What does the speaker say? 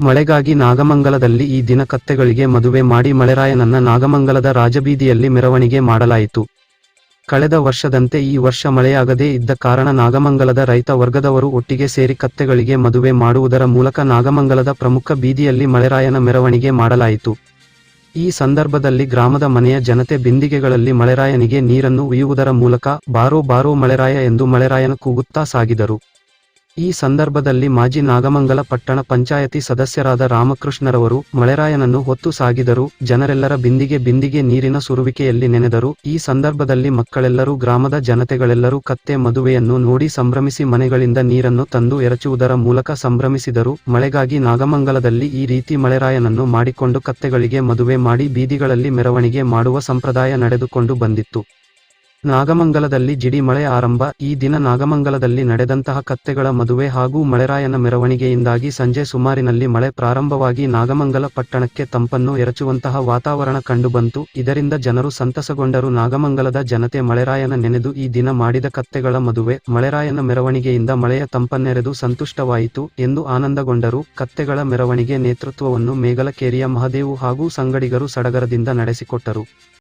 ಮಳೆಗಾಗಿ ನಾಗಮಂಗಲದಲ್ಲಿ ಈ ದಿನ ಕತ್ತೆಗಳಿಗೆ ಮದುವೆ ಮಾಡಿ ಮಳೆರಾಯನನ್ನ ನಾಗಮಂಗಲದ ರಾಜಬೀದಿಯಲ್ಲಿ ಮೆರವಣಿಗೆ ಮಾಡಲಾಯಿತು. ಕಳೆದ ವರ್ಷದಂತೆ ಈ ವರ್ಷ ಮಳೆಯಾಗದೇ ಇದ್ದ ಕಾರಣ ನಾಗಮಂಗಲದ ರೈತ ವರ್ಗದವರು ಒಟ್ಟಿಗೆ ಸೇರಿ ಕತ್ತೆಗಳಿಗೆ ಮದುವೆ ಮಾಡುವುದರ ಮೂಲಕ ನಾಗಮಂಗಲದ ಪ್ರಮುಖ ಬೀದಿಯಲ್ಲಿ ಮಳೆರಾಯನ ಮೆರವಣಿಗೆ ಮಾಡಲಾಯಿತು. ಈ ಸಂದರ್ಭದಲ್ಲಿ ಗ್ರಾಮದ ಮನೆಯ ಜನತೆ ಬಿಂದಿಗೆಗಳಲ್ಲಿ ಮಳೆರಾಯನಿಗೆ ನೀರನ್ನು ಉಯ್ಯುವುದರ ಮೂಲಕ ಬಾರೋ ಬಾರೋ ಮಳೆರಾಯ ಎಂದು ಮಳೆರಾಯನ ಕೂಗುತ್ತಾ ಸಾಗಿದರು. ಈ ಸಂದರ್ಭದಲ್ಲಿ ಮಾಜಿ ನಾಗಮಂಗಲ ಪಟ್ಟಣ ಪಂಚಾಯತಿ ಸದಸ್ಯರಾದ ರಾಮಕೃಷ್ಣರವರು ಮಳೆರಾಯನನ್ನು ಹೊತ್ತು ಸಾಗಿದರು. ಜನರೆಲ್ಲರ ಬಿಂದಿಗೆ ಬಿಂದಿಗೆ ನೀರಿನ ಸುರುವಿಕೆಯಲ್ಲಿ ನೆನೆದರು. ಈ ಸಂದರ್ಭದಲ್ಲಿ ಮಕ್ಕಳೆಲ್ಲರೂ ಗ್ರಾಮದ ಜನತೆಗಳೆಲ್ಲರೂ ಕತ್ತೆ ಮದುವೆಯನ್ನು ನೋಡಿ ಸಂಭ್ರಮಿಸಿ ಮನೆಗಳಿಂದ ನೀರನ್ನು ತಂದು ಎರಚುವುದರ ಮೂಲಕ ಸಂಭ್ರಮಿಸಿದರು. ಮಳೆಗಾಗಿ ನಾಗಮಂಗಲದಲ್ಲಿ ಈ ರೀತಿ ಮಳೆರಾಯನನ್ನು ಮಾಡಿಕೊಂಡು ಕತ್ತೆಗಳಿಗೆ ಮದುವೆ ಮಾಡಿ ಬೀದಿಗಳಲ್ಲಿ ಮೆರವಣಿಗೆ ಮಾಡುವ ಸಂಪ್ರದಾಯ ನಡೆದುಕೊಂಡು ಬಂದಿತ್ತು. ನಾಗಮಂಗಲದಲ್ಲಿ ಜಿಡಿ ಮಳೆ ಆರಂಭ. ಈ ದಿನ ನಾಗಮಂಗಲದಲ್ಲಿ ನಡೆದಂತಹ ಕತ್ತೆಗಳ ಮದುವೆ ಹಾಗೂ ಮಳೆರಾಯನ ಮೆರವಣಿಗೆಯಿಂದಾಗಿ ಸಂಜೆ ಸುಮಾರಿನಲ್ಲಿ ಮಳೆ ಪ್ರಾರಂಭವಾಗಿ ನಾಗಮಂಗಲ ಪಟ್ಟಣಕ್ಕೆ ತಂಪನ್ನು ಎರಚುವಂತಹ ವಾತಾವರಣ ಕಂಡುಬಂತು. ಇದರಿಂದ ಜನರು ಸಂತಸಗೊಂಡರು. ನಾಗಮಂಗಲದ ಜನತೆ ಮಳೆರಾಯನ ನೆನೆದು ಈ ದಿನ ಮಾಡಿದ ಕತ್ತೆಗಳ ಮದುವೆ, ಮಳೆರಾಯನ ಮೆರವಣಿಗೆಯಿಂದ ಮಳೆಯ ತಂಪನ್ನೆರೆದು ಸಂತುಷ್ಟವಾಯಿತು ಎಂದು ಆನಂದಗೊಂಡರು. ಕತ್ತೆಗಳ ಮೆರವಣಿಗೆ ನೇತೃತ್ವವನ್ನು ಮೇಗಲಕೇರಿಯ ಮಹದೇವು ಹಾಗೂ ಸಂಗಡಿಗರು ಸಡಗರದಿಂದ ನಡೆಸಿಕೊಟ್ಟರು.